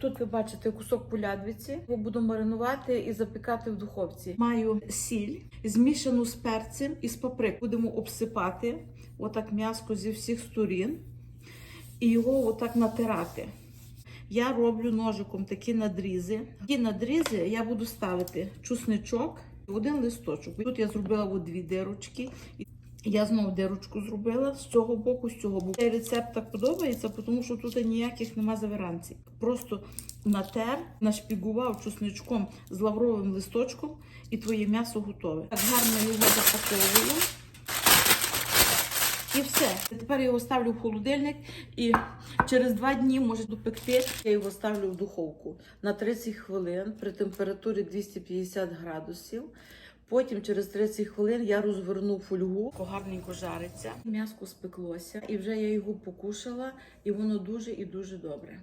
Тут ви бачите кусок полядвиці. Його буду маринувати і запікати в духовці. Маю сіль, змішану з перцем і з паприк. Будемо обсипати отак м'яско зі всіх сторін і його отак натирати. Я роблю ножиком такі надрізи. Ті надрізи я буду ставити чусничок один листочок. Тут я зробила дві дирочки. Я знову дирочку зробила з цього боку, з цього боку. Цей рецепт так подобається, тому що тут ніяких нема завиранців. Просто натер, нашпігував чусничком з лавровим листочком, і твоє м'ясо готове. Так гарно його запаковую. І все. Тепер його ставлю в холодильник і через два дні може допекти. Я його ставлю в духовку на 30 хвилин при температурі 250 градусів. Потім через 30 хвилин я розверну фольгу, гарненько жариться. М'яско спеклося, і вже я його покушала, і воно дуже і дуже добре.